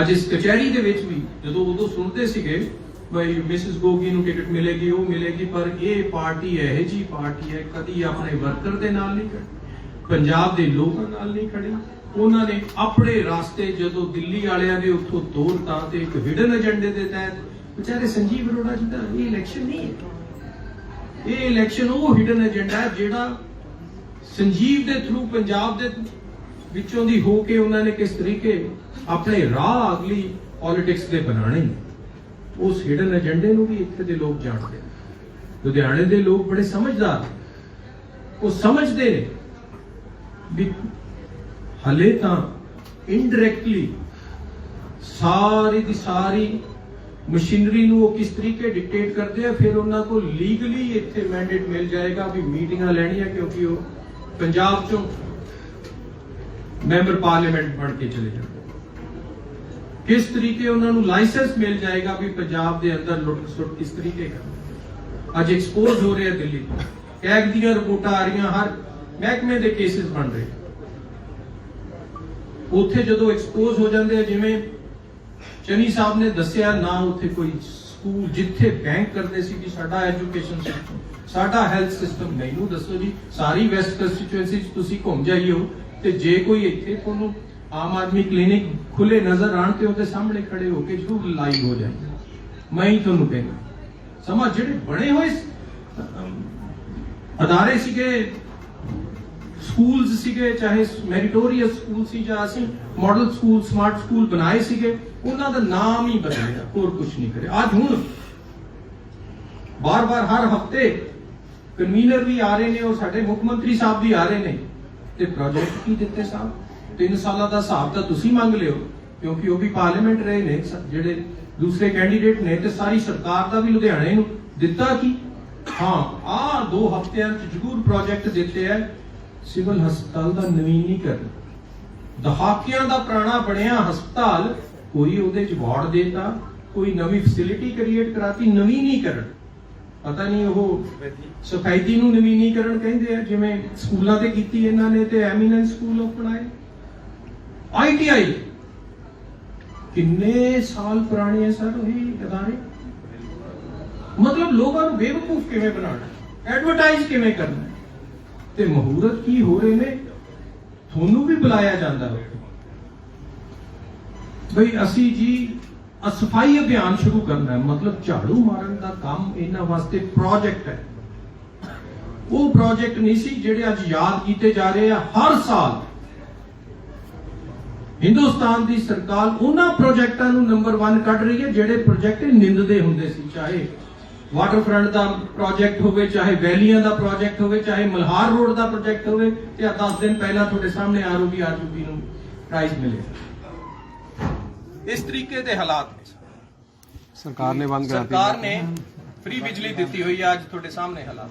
ਅੱਜ ਇਸ ਕਚਹਿਰੀ ਦੇ ਵਿੱਚ ਵੀ ਜਦੋਂ ਉਦੋਂ ਸੁਣਦੇ ਸੀਗੇ, ਬਈ ਮਿਸਿਸ ਗੋਗੀ ਨੂੰ ਟਿਕਟ ਮਿਲੇਗੀ, ਉਹ ਮਿਲੇਗੀ, ਪਰ ਇਹ ਪਾਰਟੀ ਇਹ ਜੀ ਪਾਰਟੀ ਹੈ, ਕਦੀ ਆਪਣੇ ਵਰਕਰ ਦੇ ਨਾਲ ਨਹੀਂ ਖੜੀ। ਪੰਜਾਬ ਦੇ ਲੋਕਾਂ ਨਾਲ ਨਹੀਂ ਖੜੇ। ਉਹਨਾਂ ਨੇ ਆਪਣੇ ਰਾਸਤੇ ਜਦੋਂ ਦਿੱਲੀ ਵਾਲਿਆਂ ਦੇ ਉੱਥੋਂ ਤੋੜਤਾ ਤੇ ਇੱਕ ਹਿਡਨ ਏਜੰਡੇ ਦੇ ਤਹਿਤ ਵਿਚਾਰੇ ਸੰਜੀਵ ਅਰੋੜਾ ਜੀ ਦਾ ਇਹ ਇਲੈਕਸ਼ਨ ਨਹੀਂ ਹੈ। ਇਹ ਇਲੈਕਸ਼ਨ ਉਹ ਹਿਡਨ ਏਜੰਡਾ ਹੈ ਜਿਹੜਾ ਸੰਜੀਵ ਦੇ ਥਰੂ ਪੰਜਾਬ ਦੇ ਵਿੱਚੋਂ ਦੀ ਹੋ ਕੇ ਉਹਨਾਂ ਨੇ ਕਿਸ ਤਰੀਕੇ ਆਪਣੇ ਰਾਹ ਅਗਲੀ ਪੋਲਿਟਿਕਸ ਦੇ ਬਣਾਣੇ ਉਸ ਹਿਡਨ ਏਜੰਡੇ ਨੂੰ ਵੀ ਇੱਥੇ ਦੇ ਲੋਕ ਜਾਣਦੇ ਨੇ। ਲੁਧਿਆਣੇ ਦੇ ਲੋਕ ਬੜੇ ਸਮਝਦਾਰ ਉਹ ਸਮਝਦੇ ਨੇ ਵੀ ਹਲੇ ਤਾਂ ਇਨਡਾਇਰੈਕਟਲੀ ਸਾਰੀ ਦੀ ਸਾਰੀ ਮਸ਼ੀਨਰੀ ਨੂੰ ਉਹ ਕਿਸ ਤਰੀਕੇ ਡਿਕਟੇਟ ਕਰਦੇ ਆ, ਫਿਰ ਉਹਨਾਂ ਕੋਲ ਲੀਗਲੀ ਇੱਥੇ ਮੈਂਡੇਟ ਮਿਲ ਜਾਏਗਾ ਵੀ ਮੀਟਿੰਗਾਂ ਲੈਣੀਆਂ ਕਿਉਂਕਿ ਉਹ ਪੰਜਾਬ ਚੋਂ ਮੈਂਬਰ ਪਾਰਲੀਮੈਂਟ ਬਣ ਕੇ ਚਲੇ ਜਾਂਦੇ ਕਿਸ ਤਰੀਕੇ ਉਹਨਾਂ ਨੂੰ ਲਾਇਸੈਂਸ ਮਿਲ ਜਾਏਗਾ ਵੀ ਪੰਜਾਬ ਦੇ ਅੰਦਰ ਲੁੱਟ ਸੁੱਟ ਕਿਸ ਤਰੀਕੇ ਕਰਨੀ। ਅੱਜ ਐਕਸਪੋਜ਼ ਹੋ ਰਿਹਾ ਦਿੱਲੀ ਕੈਗ ਦੀਆਂ ਰਿਪੋਰਟਾਂ ਆ ਰਹੀਆਂ ਹਰ ਮਹਿਕਮੇ ਦੇ ਕੇਸਿਸ ਬਣ ਰਹੇ। ਉੱਥੇ ਜਦੋਂ ਐਕਸਪੋਜ਼ ਹੋ ਜਾਂਦੇ ਆ, ਜਿਵੇਂ ਚਨੀ ਸਾਹਿਬ ਨੇ ਦੱਸਿਆ, ਨਾ ਉੱਥੇ ਕੋਈ ਸਕੂਲ ਜਿੱਥੇ ਬੈਂਕ ਕਰਦੇ ਸੀ ਕਿ ਸਾਡਾ ਐਜੂਕੇਸ਼ਨ ਸਿਸਟਮ ਸਾਡਾ ਹੈਲਥ ਸਿਸਟਮ ਮੈਨੂੰ ਦੱਸੋ ਜੀ, ਸਾਰੀ ਵੈਸਟ ਕੰਸਟੀਚੁਐਂਸੀ ਚ ਤੁਸੀਂ ਘੁੰਮ ਜਾਈਓ ਤੇ ਜੇ ਕੋਈ ਇੱਥੇ ਤੁਹਾਨੂੰ ਆਮ ਆਦਮੀ ਕਲੀਨਿਕ ਖੁੱਲੇ ਨਜ਼ਰ ਆਣ ਤੇ ਉਹਦੇ ਸਾਹਮਣੇ ਖੜੇ ਹੋ ਕੇ ਜ਼ਰੂਰ ਲਾਈਵ ਹੋ ਜਾਈਏ ਮੈਂ ਹੀ ਤੁਹਾਨੂੰ ਕਹਿੰਦਾ। ਸਮਾਂ ਜਿਹੜੇ ਬਣੇ ਹੋਏ ਅਦਾਰੇ ਸੀਗੇ ਸਕੂਲਸ ਸੀਗੇ, ਚਾਹੇ ਮੈਰੀਟੋਰੀਅਸ ਸਕੂਲ ਸੀ ਜਾਂ ਅਸੀਂ ਮਾਡਲ ਸਕੂਲ ਸਮਾਰਟ ਸਕੂਲ ਬਣਾਏ ਸੀਗੇ, ਉਹਨਾਂ ਦਾ ਨਾਮ ਹੀ ਬਦਲਿਆ, ਹੋਰ ਕੁਝ ਨਹੀਂ ਕਰਿਆ। ਅੱਜ ਹੁਣ ਬਾਰ-ਬਾਰ, ਹਰ ਹਫ਼ਤੇ ਕਨਵੀਨਰ ਵੀ ਆ ਰਹੇ ਨੇ ਔਰ ਸਾਡੇ ਮੁੱਖ ਮੰਤਰੀ ਸਾਹਿਬ ਵੀ ਆ ਰਹੇ ਨੇ। ਤੇ ਪ੍ਰੋਜੈਕਟ ਕੀ ਦਿੱਤੇ ਸਾਹਿਬ? 3 ਸਾਲਾਂ ਦਾ ਹਿਸਾਬ ਤਾਂ ਤੁਸੀਂ ਮੰਗ ਲਿਓ, ਕਿਉਂਕਿ ਉਹ ਵੀ ਪਾਰਲੀਮੈਂਟ ਰਹੇ ਨੇ ਜਿਹੜੇ ਦੂਸਰੇ ਕੈਂਡੀਡੇਟ ਨੇ ਤੇ ਸਾਰੀ ਸਰਕਾਰ ਦਾ ਵੀ ਲੁਧਿਆਣੇ ਨੂੰ ਦਿੱਤਾ ਕੀ? ਹਾਂ ਆ ਦੋ ਹਫ਼ਤਿਆਂ ਚ ਜ਼ਰੂਰ ਪ੍ਰੋਜੈਕਟ ਦਿੱਤੇ ਆ। ਸਿਵਲ ਹਸਪਤਾਲ ਦਾ ਨਵੀਨੀਕਰਨ। ਦਹਾਕਿਆਂ ਦਾ ਪੁਰਾਣਾ ਬਣਿਆ ਹਸਪਤਾਲ, ਕੋਈ ਉਹਦੇ ਚ ਵਾਰਡ ਦੇਤਾ, ਕੋਈ ਨਵੀਂ ਫੈਸਿਲਿਟੀ ਕ੍ਰੀਏਟ ਕਰਾਤੀ, ਨਵੀਨੀਕਰਨ। ਪਤਾ ਨਹੀਂ ਉਹ ਸਫਾਇਤੀ ਨੂੰ ਨਵੀਨੀਕਰਨ ਕਹਿੰਦੇ ਆ, ਜਿਵੇਂ ਸਕੂਲਾਂ ਤੇ ਕੀਤੀ ਇਹਨਾਂ ਨੇ ਤੇ ਐਮੀਨੈਂਸ ਸਕੂਲ ਬਣਾਏ ਆਈਟੀਆਈ ਕਿੰਨੇ ਸਾਲ ਪੁਰਾਣੇ ਹੈ ਸਰ ਇਹ ਅਦਾਰੇ ਮਤਲਬ ਲੋਕਾਂ ਨੂੰ ਬੇਵਕੂਫ ਕਿਵੇਂ ਬਣਾਉਣਾ? ਐਡਵਰਟਾਈਜ਼ ਕਿਵੇਂ ਕਰਨਾ? ਤੇ ਮਹੂਰਤ ਕੀ ਹੋ ਰਹੇ ਨੇ? ਤੁਹਾਨੂੰ ਵੀ ਬੁਲਾਇਆ ਜਾਂਦਾ ਹੈ ਬਈ ਅਸੀਂ ਜੀ ਸਫ਼ਾਈ ਅਭਿਆਨ ਸ਼ੁਰੂ ਕਰਨਾ ਹੈ। ਮਤਲਬ ਝਾੜੂ ਮਾਰਨ ਦਾ ਕੰਮ ਇਹਨਾਂ ਵਾਸਤੇ ਪ੍ਰੋਜੈਕਟ ਹੈ। ਉਹ ਪ੍ਰੋਜੈਕਟ ਨਹੀਂ ਸੀ ਜਿਹੜੇ ਅੱਜ ਯਾਦ ਕੀਤੇ ਜਾ ਰਹੇ ਆ ਹਰ ਸਾਲ। ਹਿੰਦੁਸਤਾਨ ਦੀ ਸਰਕਾਰ ਉਹਨਾਂ ਪ੍ਰੋਜੈਕਟਾਂ ਨੂੰ ਨੰਬਰ 1 ਕੱਢ ਰਹੀ ਹੈ ਜਿਹੜੇ ਪ੍ਰੋਜੈਕਟ ਨਿੰਦਦੇ ਹੁੰਦੇ ਸੀ, ਚਾਹੇ ਵਾਟਰਫਰੰਟ ਦਾ ਪ੍ਰੋਜੈਕਟ ਹੋਵੇ ਚਾਹੇ ਵੈਲੀਆਂ ਦਾ ਪ੍ਰੋਜੈਕਟ ਹੋਵੇ ਚਾਹੇ ਮਲਹਾਰ ਰੋਡ ਦਾ ਪ੍ਰੋਜੈਕਟ ਹੋਵੇ ਤੇ ਆ 10 ਦਿਨ ਪਹਿਲਾਂ ਤੁਹਾਡੇ ਸਾਹਮਣੇ ਆਰਓਬੀ ਆਰਯੂਬੀ ਨੂੰ ਪ੍ਰਾਈਜ਼ ਮਿਲੇ ਇਸ ਤਰੀਕੇ ਦੇ ਹਾਲਾਤ ਨੇ ਸਰਕਾਰ ਨੇ ਬੰਦ ਕਰਾਤੀ। ਸਰਕਾਰ ਨੇ ਫ੍ਰੀ ਬਿਜਲੀ ਦਿੱਤੀ ਹੋਈ ਹੈ ਅੱਜ ਤੁਹਾਡੇ ਸਾਹਮਣੇ ਹਾਲਾਤ।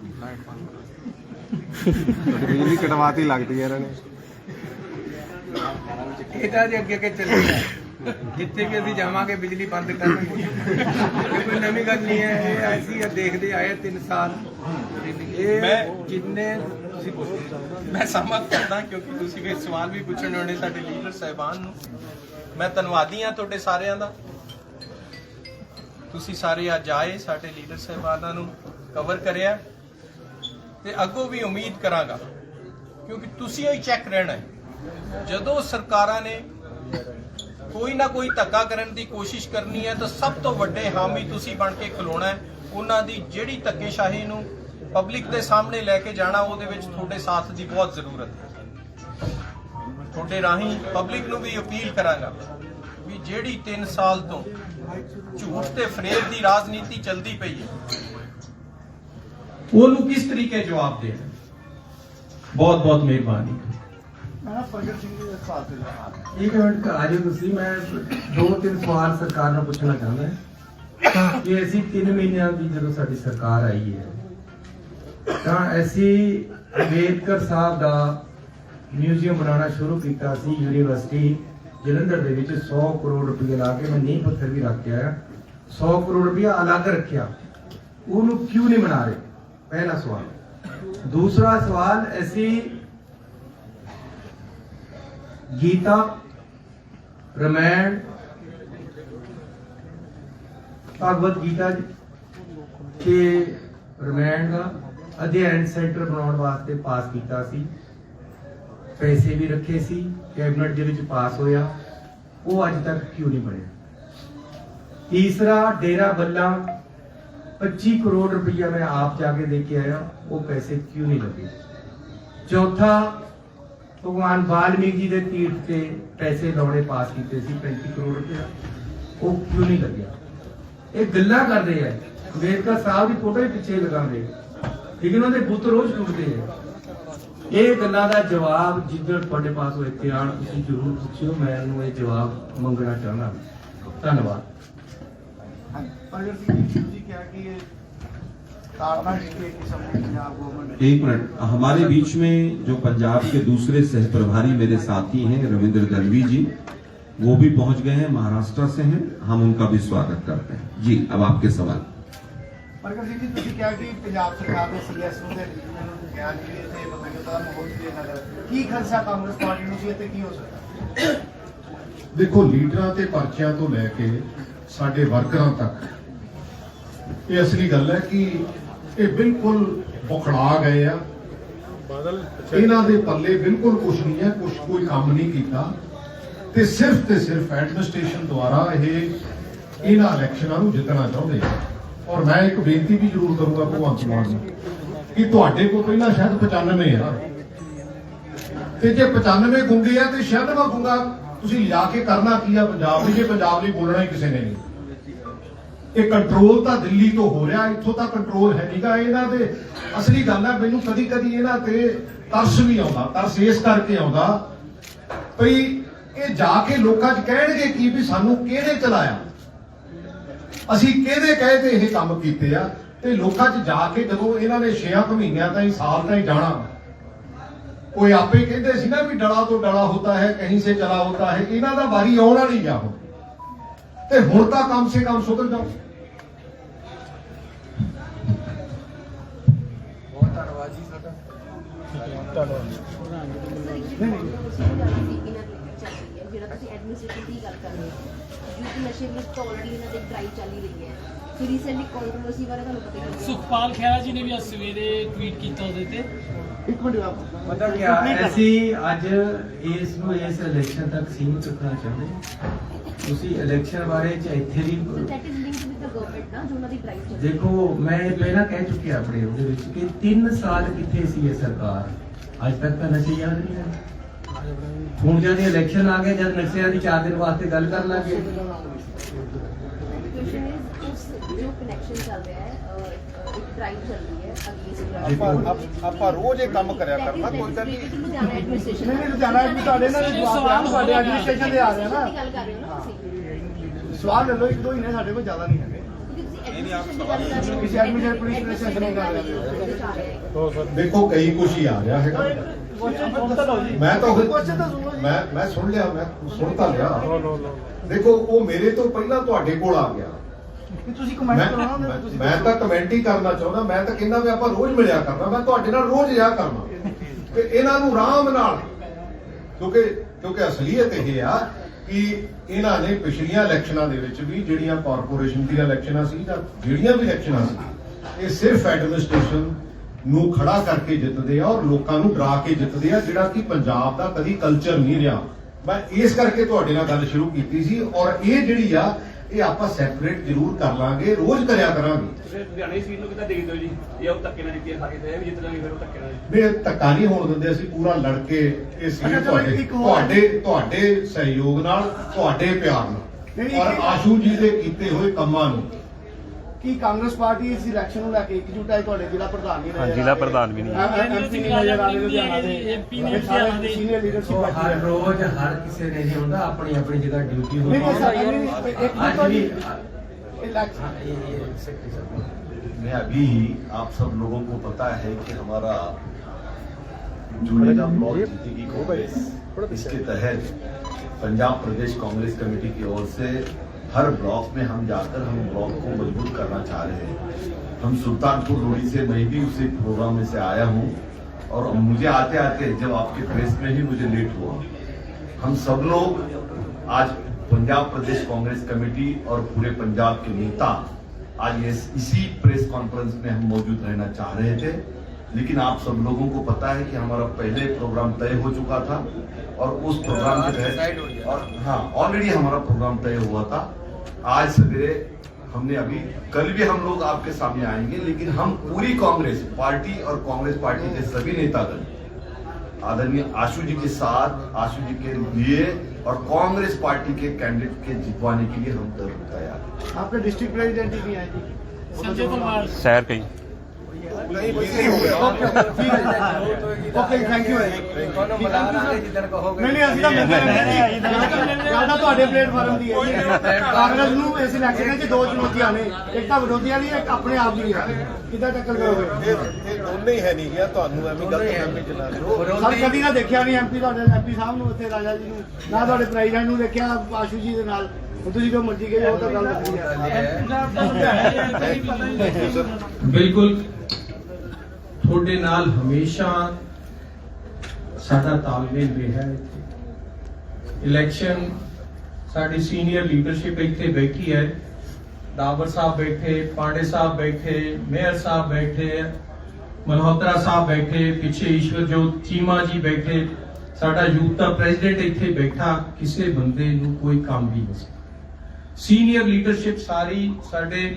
ਬਿਜਲੀ ਕਟਵਾਤੀ ਲੱਗਦੀ ਹੈ ਇਹਨਾਂ ਨੇ। ਇਹ ਤਾਂ ਜੀ ਅੱਗੇ ਅੱਗੇ ਚੱਲੇਗਾ ਜਿੱਥੇ ਵੀ ਅਸੀਂ ਜਾਵਾਂਗੇ ਬਿਜਲੀ ਬੰਦ ਕਰਨਗੇ ਇਹ ਕੋਈ ਨਵੀਂ ਗੱਲ ਨਹੀਂ ਹੈ ਇਹ ਇਹ ਦੇਖਦੇ ਆਏ 3 ਸਾਲ। ਇਹ ਜਿੰਨੇ ਤੁਸੀਂ ਮੈਂ ਸਹਿਮਤ ਕਰਦਾ ਕਿਉਂਕਿ ਤੁਸੀਂ ਇਹ ਸਵਾਲ ਵੀ ਪੁੱਛਣ ਹੋਣੇ ਸਾਡੇ ਲੀਡਰ ਸਹਿਬਾਨ ਨੂੰ। ਮੈਂ ਧੰਨਵਾਦੀ ਹਾਂ ਤੁਹਾਡੇ ਸਾਰਿਆਂ ਦਾ। ਤੁਸੀਂ ਸਾਰੇ ਅੱਜ ਆਏ ਸਾਡੇ ਲੀਡਰ ਸਹਿਬਾਨਾਂ ਨੂੰ ਕਵਰ ਕਰਿਆ। ਤੇ ਅੱਗੋਂ ਵੀ ਉਮੀਦ ਕਰਾਂਗਾ ਕਿਉਂਕਿ ਤੁਸੀਂ ਹੀ ਚੈੱਕ ਰਹਿਣਾ ਹੈ। ਜਦੋਂ ਸਰਕਾਰਾਂ ਨੇ ਕੋਈ ਨਾ ਕੋਈ ਧੱਕਾ ਕਰਨ ਦੀ ਕੋਸ਼ਿਸ਼ ਕਰਨੀ ਹੈ ਤਾਂ ਸਭ ਤੋਂ ਵੱਡੇ ਹਾਮੀ ਤੁਸੀਂ ਬਣ ਕੇ ਖਲੋਣਾ ਹੈ। ਉਹਨਾਂ ਦੀ ਜਿਹੜੀ ਧੱਕੇਸ਼ਾਹੀ ਨੂੰ ਪਬਲਿਕ ਦੇ ਸਾਹਮਣੇ ਲੈ ਕੇ ਜਾਣਾ, ਉਹਦੇ ਵਿੱਚ ਤੁਹਾਡੇ ਸਾਥ ਦੀ ਬਹੁਤ ਜ਼ਰੂਰਤ ਹੈ। ਤੁਹਾਡੇ ਰਾਹੀਂ ਪਬਲਿਕ ਨੂੰ ਵੀ ਅਪੀਲ ਕਰਾਂਗਾ ਵੀ ਜਿਹੜੀ 3 ਸਾਲ ਤੋਂ ਝੂਠ ਤੇ ਫਰੇਬ ਦੀ ਰਾਜਨੀਤੀ ਚੱਲਦੀ ਪਈ ਹੈ, ਉਹਨੂੰ ਕਿਸ ਤਰੀਕੇ ਜਵਾਬ ਦੇਣਾ? ਬਹੁਤ ਬਹੁਤ ਮਿਹਰਬਾਨੀ। ਇੱਕ ਮਿੰਟ ਆ ਜਾਓ ਤੁਸੀਂ, ਮੈਂ ਦੋ ਤਿੰਨ ਸਵਾਲ ਸਰਕਾਰ ਨੂੰ ਪੁੱਛਣਾ ਚਾਹੁੰਦਾ ਕਿ ਅਸੀਂ 3 ਮਹੀਨਿਆਂ ਦੀ ਜਦੋਂ ਸਾਡੀ ਸਰਕਾਰ ਆਈ ਹੈ, ਤਾਂ ਅਸੀਂ ਅੰਬੇਦਕਰ ਸਾਹਿਬ ਦਾ ਮਿਊਜ਼ੀਅਮ ਬਣਾਉਣਾ ਸ਼ੁਰੂ ਕੀਤਾ ਸੀ, ਯੂਨੀਵਰਸਿਟੀ ਜਲੰਧਰ ਦੇ ਵਿੱਚ 100 ਕਰੋੜ ਰੁਪਏ ਲਾ ਕੇ, ਮੈਂ ਨੀਂਹ ਪੱਥਰ ਵੀ ਰੱਖਿਆ ਕੇ ਆਇਆ 100 ਕਰੋੜ ਰੁਪਏ ਅਲੱਗ ਰੱਖਿਆ। ਉਹਨੂੰ ਕਿਉਂ ਨਹੀਂ ਬਣਾ ਰਹੇ? ਪਹਿਲਾ ਸਵਾਲ। ਦੂਸਰਾ ਸਵਾਲ, ਅਸੀਂ ਗੀਤਾ, ਰਮਾਇਣ ਭਗਵਤ ਗੀਤਾ ਕੇ ਰਮਾਇਣ ਦਾ ਅਧਿਐਨ ਸੈਂਟਰ ਬਣਾਉਣ ਵਾਸਤੇ ਪਾਸ ਕੀਤਾ ਸੀ। ਪੈਸੇ ਵੀ ਰੱਖੇ ਸੀ, ਕੈਬਨਿਟ ਦੇ ਵਿੱਚ ਪਾਸ ਹੋਇਆ। ਉਹ ਅੱਜ ਤੱਕ ਕਿਉਂ ਨਹੀਂ ਬਣਿਆ? ਤੀਸਰਾ ਡੇਰਾ ਬੱਲਾ 25 ਕਰੋੜ ਰੁਪਈਆ ਮੈਂ ਆਪ ਜਾ ਕੇ ਦੇ ਕੇ ਆਇਆ, ਉਹ ਪੈਸੇ ਕਿਉਂ ਨਹੀਂ ਲੱਗੇ? ਚੌਥਾ ਭਗਵਾਨ ਵਾਲਮੀਕ ਜੀ ਦੇ ਤੀਰਥ ਤੇ ਪੈਸੇ ਲਾਉਣੇ ਪਾਸ ਕੀਤੇ ਸੀ 35 ਕਰੋੜ ਰੁਪਇਆ ਉਹ ਕਿਉਂ ਨਹੀਂ ਲੱਗਿਆ? ਇਹ ਗੱਲਾਂ ਕਰਦੇ ਆ। ਅੰਬੇਦਕਰ ਸਾਹਿਬ ਦੀ ਫੋਟੋ ਹੀ ਪਿੱਛੇ ਲਗਾਉਂਦੇ ਲੇਕਿਨ ਉਹਦੇ ਬੁੱਤ ਰੋਜ਼ ਟੁੱਟਦੇ ਆ। ਇਹ ਗੱਲਾਂ ਦਾ ਜਵਾਬ ਜਿੱਦਣ ਤੁਹਾਡੇ ਪਾਸ ਹੋਏ ਤੇ ਆਣ ਤੁਸੀਂ ਜ਼ਰੂਰ ਪੁੱਛਿਓ, ਮੈਂ ਇਹਨੂੰ ਇਹ ਜਵਾਬ ਮੰਗਣਾ ਚਾਹੁੰਦਾ। ਧੰਨਵਾਦ। ਪ੍ਰਗਟ ਸਿੰਘ ਜੀ ਕਿਹਾ ਕਿ एक मिनट हमारे बीच में जो पंजाब के दूसरे सह प्रभारी मेरे साथी हैं रविंद्र दलवी जी वो भी पहुंच गए हैं महाराष्ट्र से हैं हम उनका भी स्वागत करते हैं जी अब आपके सवाल ਪ੍ਰਗਟ ਸਿੰਘ ਜੀ ਤੁਸੀਂ ਕਿਹਾ ਕਿ ਪੰਜਾਬ ਸਰਕਾਰ ਨੇ ਸੀਐਸ ਨੂੰ ਤੇ ਨੂੰ ਕਿਹਾ ਕਿ ਇੱਥੇ ਬੰਦੇ ਦਾ ਮਾਹੌਲ ਦੇ ਨਾਲ ਕੀ ਖਰਚਾ ਕਾਂਗਰਸ ਪਾਰਟੀ ਨੂੰ ਸੀ ਤੇ ਕੀ ਹੋ ਸਕਦਾ ਦੇਖੋ ਲੀਡਰਾਂ ਤੇ ਪਰਚਿਆਂ ਤੋਂ ਲੈ ਕੇ ਸਾਡੇ ਵਰਕਰਾਂ ਤੱਕ ਇਹ ਅਸਲੀ ਗੱਲ ਹੈ ਕਿ ਇਹ ਬਿਲਕੁਲ ਬੁਖਲਾ ਗਏ ਆ। ਇਹਨਾਂ ਦੇ ਪੱਲੇ ਬਿਲਕੁਲ ਕੁਝ ਨਹੀਂ ਹੈ ਕੁਝ ਕੋਈ ਕੰਮ ਨਹੀਂ ਕੀਤਾ। ਤੇ ਸਿਰਫ ਤੇ ਸਿਰਫ ਐਡਮਿਨਿਸਟ੍ਰੇਸ਼ਨ ਦੁਆਰਾ ਇਹ ਇਹਨਾਂ ਇਲੈਕਸ਼ਨਾਂ ਨੂੰ ਜਿੱਤਣਾ ਚਾਹੁੰਦੇ ਆ। ਔਰ ਮੈਂ ਇੱਕ ਬੇਨਤੀ ਵੀ ਜ਼ਰੂਰ ਕਰੂੰਗਾ ਭਗਵੰਤ ਮਾਨ ਨੂੰ ਕਿ ਤੁਹਾਡੇ ਕੋਲ ਪਹਿਲਾਂ ਸ਼ਾਇਦ 95 ਆ। ਤੇ ਜੇ 95 ਗੁੰਗੇ ਆ ਤੇ 96 ਗੁੰਗਾ ਤੁਸੀਂ ਲਿਜਾ ਕੇ ਕਰਨਾ ਕੀ ਆ? ਪੰਜਾਬ ਲਈ ਜੇ ਪੰਜਾਬ ਲਈ ਬੋਲਣਾ ਹੀ ਕਿਸੇ ਨੇ ਨਹੀਂ। ਇਹ ਕੰਟਰੋਲ ਤਾਂ ਦਿੱਲੀ ਤੋਂ ਹੋ ਰਿਹਾ, ਇੱਥੋਂ ਤਾਂ ਕੰਟਰੋਲ ਹੈ ਨਹੀਂਗਾ ਇਹਨਾਂ ਦੇ। ਅਸਲੀ ਗੱਲ ਹੈ ਮੈਨੂੰ ਕਦੀ ਕਦੀ ਇਹਨਾਂ ਤੇ ਤਰਸ ਵੀ ਆਉਂਦਾ, ਤਰਸ ਇਸ ਕਰਕੇ ਆਉਂਦਾ। ਭਈ ਇਹ ਜਾ ਕੇ ਲੋਕਾਂ 'ਚ ਕਹਿਣਗੇ ਕੀ ਵੀ ਸਾਨੂੰ ਕਿਹਨੇ ਚਲਾਇਆ? ਅਸੀਂ ਕਿਹਦੇ ਕਹੇ ਤੇ ਇਹ ਕੰਮ ਕੀਤੇ ਆ? ਤੇ ਲੋਕਾਂ 'ਚ ਜਾ ਕੇ ਜਦੋਂ ਇਹਨਾਂ ਨੇ 6 ਮਹੀਨਿਆਂ ਤਾਈਂ, ਸਾਲ ਤਾਈਂ ਜਾਣਾ, ਕੋਈ ਆਪੇ ਕਹਿੰਦੇ ਸੀ ਨਾ ਵੀ ਡਲਾ ਤੋਂ ਡਲਾ ਹੁੰਦਾ ਹੈ, ਕਹੀਂ ਸੇ ਚਲਾ ਹੁੰਦਾ ਹੈ, ਇਹਨਾਂ ਦਾ ਵਾਰੀ ਆਉਣਾ ਨਹੀਂ ਗਿਆ ਹੁਣ। ਤੇ ਹੁਣ ਤਾਂ ਕਮ ਸੇ ਕਮ ਸੁਧਰ ਜਾਓ ਬਹੁਤ ਧੰਨਵਾਦ ਜੀ ਸਾਡਾ ਜਿਹੜਾ ਤੁਸੀਂ ਐਡਮਿਨਿਸਟ੍ਰੇਸ਼ਨ ਦੀ ਗੱਲ ਕਰ ਰਹੇ ਹੋ ਯੂਥ ਨਸ਼ੇ ਵਿਰੁੱਧ ਤਾਂ ਆਲਰੇਡੀ ਇਹਨਾਂ ਦੀ ਡਰਾਈਵ ਚੱਲ ਹੀ ਰਹੀ ਹੈ ਫਿਰ ਰੀਸੈਂਟਲੀ ਕੰਟਰੋਵਰਸੀ ਬਾਰੇ ਤੁਹਾਨੂੰ ਪਤਾ ਹੀ ਹੈ ਸੁਖਪਾਲ ਖਹਿਰਾ ਜੀ ਨੇ ਵੀ ਅੱਜ ਸਵੇਰੇ ਟਵੀਟ ਕੀਤਾ ਉਹਦੇ ਤੇ। ਇੱਕ ਮਿੰਟ ਪਤਾ ਕਿਆ ਅਸੀਂ ਅੱਜ ਇਸ ਨੂੰ ਇਸ ਇਲੈਕਸ਼ਨ ਤੱਕ ਸੀਮਿਤ ਰੱਖਣਾ ਚਾਹੁੰਦੇ ਹਾਂ। ਤੁਸੀਂ ਇਲੈਕਸ਼ਨ ਬਾਰੇ ਚ ਇੱਥੇ ਵੀ ਦੇਖੋ ਮੈਂ ਪਹਿਲਾਂ ਕਹਿ ਚੁੱਕਿਆ ਆਪਣੇ ਉਹਦੇ ਵਿੱਚ ਕਿ 3 ਸਾਲ ਕਿੱਥੇ ਸੀ ਇਹ ਸਰਕਾਰ? ਅੱਜ ਤੱਕ ਤਾਂ ਨਸ਼ੇ ਯਾਦ ਨਹੀਂ ਹੈ ਹੁਣ ਜਦ ਇਲੈਕਸ਼ਨ ਆ ਗਏ ਜਦ ਨਸ਼ਿਆਂ ਦੀ 4 ਦਿਨ ਵਾਸਤੇ ਗੱਲ ਕਰਨ ਲੱਗੇ ਆਪਾਂ ਰੋਜ਼ ਇਹ ਕੰਮ ਕਰਿਆ ਕਰਨਾ ਕੋਈ ਗੱਲ ਨਹੀਂ ਨਹੀਂ ਲੁਧਿਆਣਾ ਤੁਹਾਡੇ ਨਾਲ ਜਵਾਬ ਸਾਡੇ ਐਡਮਿਨਿਸਟ੍ਰੇਸ਼ਨ ਦੇ ਆ ਰਿਹਾ ਨਾ ਸਵਾਲ ਲੈ ਲਓ ਇੱਕ ਦੋ ਹੀ ਨੇ ਸਾਡੇ ਕੋਲ ਜ਼ਿਆਦਾ ਨਹੀਂ ਹੈ ਹੋ। ਦੇਖੋ ਕਈ ਕੁਛ ਹੀ ਆ ਰਿਹਾ ਹੈਗਾ। ਮੈਂ ਤਾਂ ਉਹ-। ਮੈਂ ਮੈਂ ਸੁਣ ਲਿਆ ਮੈਂ ਸੁਣ ਤਾਂ ਲਿਆ। ਦੇਖੋ ਉਹ ਮੇਰੇ ਤੋਂ ਪਹਿਲਾਂ ਤੁਹਾਡੇ ਕੋਲ ਆ ਗਿਆ। ਕਿ ਤੁਸੀਂ ਕਮੈਂਟ ਮੈਂ ਕਰੋ ਨਾ ਮੈਂ- ਤੁਸੀਂ ਮੈਂ ਤਾਂ ਕਮੈਂਟ ਹੀ ਕਰਨਾ ਚਾਹੁੰਦਾ। ਮੈਂ ਤਾਂ ਕਹਿੰਦਾ ਵੀ ਆਪਾਂ ਰੋਜ਼ ਮਿਲਿਆ ਕਰਨਾ। ਮੈਂ ਤੁਹਾਡੇ ਨਾਲ ਰੋਜ਼ ਰਿਹਾ ਕਰਨਾ। ਤੇ ਇਹਨਾਂ ਨੂੰ ਆਰਾਮ ਨਾਲ ਕਿਉਂਕਿ ਕਿਉਂਕਿ ਅਸਲੀਅਤ ਇਹ ਆ ਕਿ ਇਹਨਾਂ ਨੇ ਪਿਛਲੀਆਂ ਇਲੈਕਸ਼ਨਾਂ ਦੇ ਵਿੱਚ ਵੀ ਜਿਹੜੀਆਂ ਕਾਰਪੋਰੇਸ਼ਨ ਦੀਆਂ ਇਲੈਕਸ਼ਨਾਂ ਸੀ ਜਾਂ ਜਿਹੜੀਆਂ ਵੀ ਇਲੈਕਸ਼ਨਾਂ ਸੀ, ਇਹ ਸਿਰਫ ਐਡਮਿਨਿਸਟ੍ਰੇਸ਼ਨ ਨੂੰ ਖੜਾ ਕਰਕੇ ਜਿੱਤਦੇ ਆ ਔਰ ਲੋਕਾਂ ਨੂੰ ਡਰਾ ਕੇ ਜਿੱਤਦੇ ਆ, ਜਿਹੜਾ ਕਿ ਪੰਜਾਬ ਦਾ ਕਦੀ ਕਲਚਰ ਨਹੀਂ ਰਿਹਾ। ਮੈਂ ਇਸ ਕਰਕੇ ਤੁਹਾਡੇ ਨਾਲ ਗੱਲ ਸ਼ੁਰੂ ਕੀਤੀ ਸੀ ਔਰ ਇਹ ਜਿਹੜੀ ਆ ਇਹ ਆਪਾਂ ਸੈਪਰੇਟ ਜ਼ਰੂਰ ਕਰ ਲਾਂਗੇ ਰੋਜ਼ ਕਰਿਆ ਕਰਾਂਗੇ। ਲੁਧਿਆਣੇ ਸੀਟ ਨੂੰ ਕਿੱਦਾਂ ਦੇਖਦੇ ਹੋ ਜੀ? ਇਹ ਉਹ ਧੱਕੇ ਨਾਲ ਜਿੱਤੀ ਕੇ ਤੇ ਇਹ ਵੀ ਜਿੱਤ ਲਾਂਗੇ ਫਿਰ ਉਹ ਧੱਕੇ ਨਾਲ। ਵੀ ਇਹ ਧੱਕਾ ਨਹੀਂ ਹੋਣ ਦਿੰਦੇ ਅਸੀਂ ਪੂਰਾ ਲੜ ਕੇ ਇਹ ਅੱਛਾ, ਸੀਟ ਚਲੋ ਤੁਹਾਡੇ ਇੱਕ ਹੋਰ- ਤੁਹਾਡੇ ਤੁਹਾਡੇ ਸਹਿਯੋਗ ਨਾਲ ਤੁਹਾਡੇ ਪਿਆਰ ਨਹੀਂ, ਨਾਲ ਔਰ ਆਸ਼ੂ ਜੀ ਦੇ ਕੀਤੇ ਹੋਏ ਕੰਮਾਂ ਨੂੰ ਕੀ ਕਾਂਗਰਸ ਪਾਰਟੀ ਇਸ ਇਲੈਕਸ਼ਨ ਨੂੰ ਲੈ ਕੇ ਇਕਜੁੱਟ ਹੈ ਤੁਹਾਡੇ ਜ਼ਿਲ੍ਹਾ ਪ੍ਰਧਾਨ ਨਹੀਂ ਹਾਂ, ਜ਼ਿਲ੍ਹਾ ਪ੍ਰਧਾਨ ਵੀ ਨਹੀਂ ਹੈ ਐਮਪੀ ਨਹੀਂ ਨਜ਼ਰ ਆ ਰਹੇ ਲੁਧਿਆਣਾ ਦੇ MP ਨਹੀਂ ਇਹ ਸਾਰੇ ਲੁਧਿਆਣਾ ਦੇ। ਸੀਨੀਅਰ ਲੀਡਰਸ਼ਿਪ ਉਹ ਬੈਠੀ ਹਰ ਹੈ ਰੋਜ਼ ਹਰ ਕਿਸੇ ਨੇ ਨਹੀਂ ਹੁੰਦਾ ਆਪਣੀ ਆਪਣੀ ਜਗ੍ਹਾ ਡਿਊਟੀ ਨਹੀਂ ਹੁੰਦੀ ਨਹੀਂ ਸਰ ਨਹੀਂ, ਨਹੀਂ, ਇੱਕ ਅੱਜ ਮਿੰਟ ਵੀ ਤੁਹਾਡੀ ਇਲੈਕਸ਼ਨ मैं अभी आप सब लोगों को पता है कि हमारा जुड़ेगा ब्लॉक जीतेगी कांग्रेस इसके तहत पंजाब प्रदेश कांग्रेस कमेटी की ओर से हर ब्लॉक में हम जाकर हम ब्लॉक को मज़बूत करना चाह रहे हैं। हम सुल्तानपुर रोड़ी से मैं भी उसी प्रोग्राम में से आया हूँ और मुझे आते आते जब आपके प्रेस में ही मुझे लेट हुआ। हम सब लोग आज पंजाब प्रदेश कांग्रेस कमेटी और पूरे पंजाब के नेता आज इस, इसी प्रेस कॉन्फ्रेंस में हम मौजूद रहना चाह रहे थे। लेकिन आप सब लोगों को पता है कि हमारा पहले प्रोग्राम तय हो चुका था और उस प्रोग्राम के तहत और हाँ ऑलरेडी हमारा प्रोग्राम तय हुआ था। आज सवेरे हमने अभी कल भी हम लोग आपके सामने आएँगे लेकिन हम पूरी कांग्रेस पार्टी और कांग्रेस पार्टी के सभी नेतागण आदरणीय आशु जी के साथ आशु जी के लिए और कांग्रेस पार्टी के कैंडिडेट के जितवाने के लिए हम तैयार हैं। आपके डिस्ट्रिक्ट प्रेसिडेंट भी आए। थे ਸੰਜੇ ਕੁਮਾਰ ਸ਼ਹਿਰ ਕਈ ਓਕੇ ਥੈਂਕ ਯੂ ਤੁਹਾਨੂੰ ਬੁਲਾ ਲਾਂਗੇ ਜਿੱਦਣ ਕਹੋਗੇ। ਨਹੀਂ ਨਹੀਂ ਅਸੀਂ ਤਾਂ ਮਿਲਦੇ ਰਹਿੰਦੇ ਜੀ। ਗੱਲ ਤਾਂ ਤੁਹਾਡੇ ਪਲੇਟਫਾਰਮ ਦੀ ਹੈ ਜੀ। ਕਾਂਗਰਸ ਨੂੰ ਇਸ ਇਲੈਕਸ਼ਨ ਵਿੱਚ ਦੋ ਚੁਣੌਤੀਆਂ ਨੇ। ਇੱਕ ਤਾਂ ਵਿਰੋਧੀਆਂ ਦੀ ਇੱਕ ਆਪਣੇ ਆਪ ਦੀ ਹੈ। ਕਿੱਦਾਂ ਟੱਕਰ ਕਰੋਗੇ? ਇਹ ਦੋਨੇ ਹੀ ਹੈ ਨਹੀਂ ਗਿਆ ਤੁਹਾਨੂੰ ਐਵੇਂ ਗਲਤ ਫਹਿਮੀ ਚਲਾ ਰਹੇ ਸਰ ਕਦੀ ਨਾ ਦੇਖਿਆ ਨਹੀਂ ਐਮਪੀ ਤੁਹਾਡੇ ਐਮਪੀ ਸਾਹਿਬ ਨੂੰ ਉੱਥੇ ਰਾਜਾ ਜੀ ਨੂੰ ਨਾ ਤੁਹਾਡੇ ਪ੍ਰੈਜ਼ੀਡੈਂਟ ਨੂੰ ਦੇਖਿਆ ਆਸ਼ੂ ਜੀ ਦੇ ਨਾਲ। ਤੁਸੀਂ ਜੋ ਮਰਜ਼ੀ ਕਹੇ ਉਹ ਤਾਂ ਗੱਲ ਹੈ। ਬਿਲਕੁਲ। ਤੁਹਾਡੇ ਨਾਲ ਹਮੇਸ਼ਾ ਸਾਡਾ ਤਾਲਮੇਲ ਰਿਹਾ ਹੈ ਇਲੈਕਸ਼ਨ ਸਾਡੀ ਸੀਨੀਅਰ ਲੀਡਰਸ਼ਿਪ ਇੱਥੇ ਬੈਠੀ ਹੈ। ਡਾਬਰ ਸਾਹਿਬ ਬੈਠੇ, ਪਾਂਡੇ ਸਾਹਿਬ ਬੈਠੇ, ਮੇਅਰ ਸਾਹਿਬ ਬੈਠੇ, ਮਲਹੋਤਰਾ ਸਾਹਿਬ ਬੈਠੇ, ਪਿੱਛੇ ਈਸ਼ਵਰ ਜੋਤ ਚੀਮਾ ਜੀ ਬੈਠੇ। ਸਾਡਾ ਯੂਥ ਦਾ ਪ੍ਰੈਜ਼ੀਡੈਂਟ ਇੱਥੇ ਬੈਠਾ, ਕਿਸੇ ਬੰਦੇ ਨੂੰ ਕੋਈ ਕੰਮ ਵੀ ਨਹੀਂ ਸੀਨੀਅਰ ਲੀਡਰਸ਼ਿਪ ਸਾਰੀ ਸਾਡੇ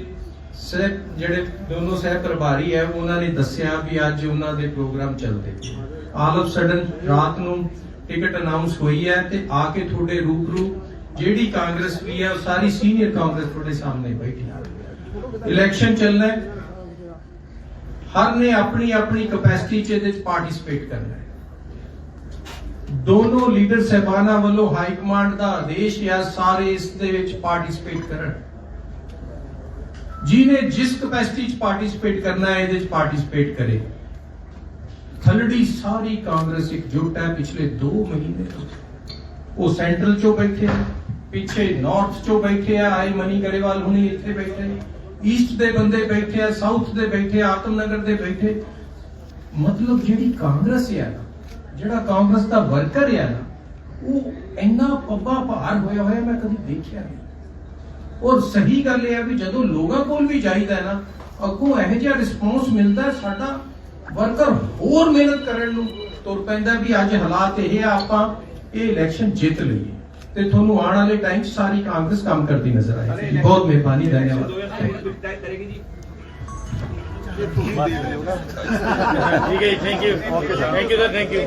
ਸਹਿ ਜਿਹੜੇ ਦੋਨੋਂ ਸਹਿ ਪ੍ਰਭਾਰੀ ਹੈ, ਉਹਨਾਂ ਨੇ ਦੱਸਿਆ ਵੀ ਅੱਜ ਉਹਨਾਂ ਦੇ ਪ੍ਰੋਗਰਾਮ ਚੱਲਦੇ ਆਲ ਆਫ ਸਡਨ ਰਾਤ ਨੂੰ ਟਿਕਟ ਅਨਾਉਂਸ ਹੋਈ ਹੈ ਤੇ ਆ ਕੇ ਤੁਹਾਡੇ ਰੂਬਰੂ ਜਿਹੜੀ ਕਾਂਗਰਸ ਵੀ ਹੈ, ਉਹ ਸਾਰੀ ਸੀਨੀਅਰ ਕਾਂਗਰਸ ਤੁਹਾਡੇ ਸਾਹਮਣੇ ਬੈਠੀ ਹੈ। ਇਲੈਕਸ਼ਨ ਚੱਲਣਾ ਹੈ। ਹਰ ਨੇ ਆਪਣੀ ਆਪਣੀ ਕਪੈਸਿਟੀ ਚ ਇਹਦੇ ਚ ਪਾਰਟਿਸਿਪੇਟ ਕਰਨਾ ਹੈ। ਦੋਨੋਂ ਲੀਡਰ ਸਹਿਬਾਨਾਂ ਵੱਲੋਂ ਹਾਈ ਕਮਾਂਡ ਦਾ ਆਦੇਸ਼ ਹੈ ਸਾਰੇ ਇਸ ਦੇ ਵਿੱਚ ਪਾਰਟਿਸਿਪੇਟ ਕਰਨ। ਜਿਹਨੇ ਜਿਸ ਕਪੈਸਿਟੀ ਚ ਪਾਰਟਿਸਿਪੇਟ ਕਰਨਾ ਹੈ, ਇਹਦੇ ਚ ਪਾਰਟਿਸਿਪੇਟ ਕਰੇ। ਥਲੜੀ ਸਾਰੀ ਕਾਂਗਰਸ ਇਕਜੁੱਟ ਹੈ, ਪਿਛਲੇ 2 ਮਹੀਨੇ ਤੋਂ। ਉਹ ਸੈਂਟਰਲ ਚੋਂ ਬੈਠੇ ਪਿੱਛੇ ਨਾਰਥ ਚੋਂ ਬੈਠੇ ਆ, ਆਈ ਮਨੀ ਗਰੇਵਾਲ ਹੁਣੀ ਇੱਥੇ ਬੈਠੇ ਈਸਟ ਦੇ ਬੰਦੇ ਬੈਠੇ ਆ ਸਾਊਥ ਦੇ ਬੈਠੇ ਆ ਆਤਮਨਗਰ ਦੇ ਬੈਠੇ। ਮਤਲਬ ਜਿਹੜੀ ਕਾਂਗਰਸ ਹੈ ਨਾ, ਜਿਹੜਾ ਕਾਂਗਰਸ ਦਾ ਵਰਕਰ ਹੈ ਨਾ, ਉਹ ਇੰਨਾ ਪੱਬਾ ਭਾਰ ਹੋਇਆ ਹੋਇਆ ਮੈਂ ਕਦੀ ਦੇਖਿਆ ਨਹੀਂ। ਔਰ ਸਹੀ ਗੱਲ ਇਹ ਹੈ ਵੀ ਜਦੋਂ ਲੋਕਾਂ ਕੋਲ ਵੀ ਜਾਈਦਾ ਹੈ ਨਾ ਅੱਗੋਂ ਇਹੋ ਜਿਹਾ ਰਿਸਪੌਂਸ ਮਿਲਦਾ ਹੈ, ਸਾਡਾ ਵਰਕਰ ਹੋਰ ਮਿਹਨਤ ਕਰਨ ਨੂੰ। ਤੁਰ ਪੈਂਦਾ ਵੀ ਅੱਜ ਹਾਲਾਤ ਇਹ ਆ ਆਪਾਂ ਇਹ ਇਲੈਕਸ਼ਨ ਜਿੱਤ ਲਈਏ। ਤੇ ਤੁਹਾਨੂੰ ਆਉਣ ਵਾਲੇ ਟਾਈਮ 'ਚ ਸਾਰੀ ਕਾਂਗਰਸ ਕੰਮ ਕਰਦੀ ਨਜ਼ਰ ਆਏਗੀ। ਬਹੁਤ ਮਿਹਰਬਾਨੀ ਧੰਨਵਾਦ। ਕਰੇਗੀ ਜੀ। ਠੀਕ ਹੈ thank you thank you sir thank you